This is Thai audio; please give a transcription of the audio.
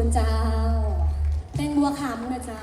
คุณเจ้า แตงบัวขำนะเจ้า